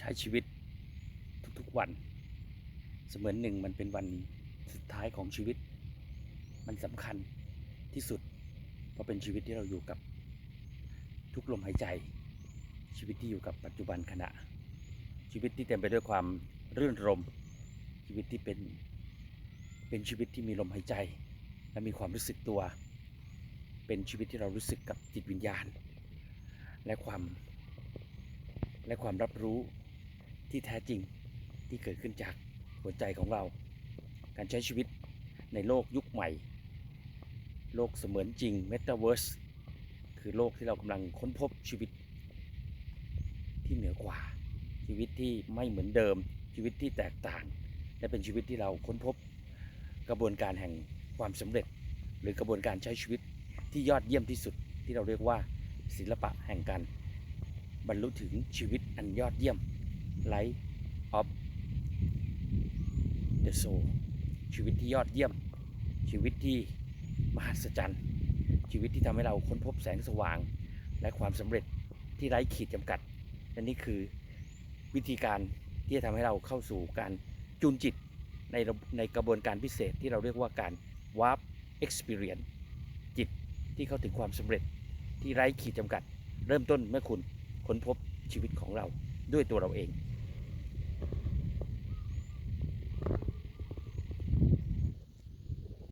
ใช้ชีวิตทุกๆวัน เสมือนหนึ่งมันเป็นวันสุดท้ายของชีวิต มันสำคัญที่สุด เพราะเป็นชีวิตที่เราอยู่กับทุกลมหายใจ ชีวิตที่อยู่กับปัจจุบันขณะ ชีวิตที่เต็มไปด้วยความรื่นรม ชีวิตที่เป็นเป็นชีวิตที่มีลมหายใจ และมีความรู้สึกตัว เป็นชีวิตที่เรารู้สึกกับจิตวิญญาณ และความและความรับรู้ ที่แท้จริงที่เกิดขึ้นจากหัวใจของเรา การใช้ชีวิตในโลกยุคใหม่ โลกเสมือนจริง Metaverse คือโลกที่เรากำลังค้นพบชีวิต ที่เหนือกว่า ชีวิตที่ไม่เหมือนเดิม ชีวิตที่แตกต่าง และเป็นชีวิตที่เราค้นพบ กระบวนการแห่งความสำเร็จ หรือกระบวนการใช้ชีวิตที่ยอดเยี่ยมที่สุดที่เราเรียกว่าศิลปะแห่งการบรรลุถึงชีวิตอันยอดเยี่ยม Life of the Soul ชีวิตที่ยอดเยี่ยม ชีวิตที่มหัศจรรย์ ชีวิตที่ทำให้เราค้นพบแสงสว่าง และความสำเร็จที่ไร้ขีดจำกัดและนี่คือวิธีการที่จะทำให้เราเข้าสู่การจูนจิตในในกระบวนการพิเศษที่เราเรียกว่าการ warp experience จิตที่เข้าถึงความสำเร็จที่ไร้ขีดจำกัด เริ่มต้นเมื่อคุณค้นพบชีวิตของเราด้วยตัวเราเอง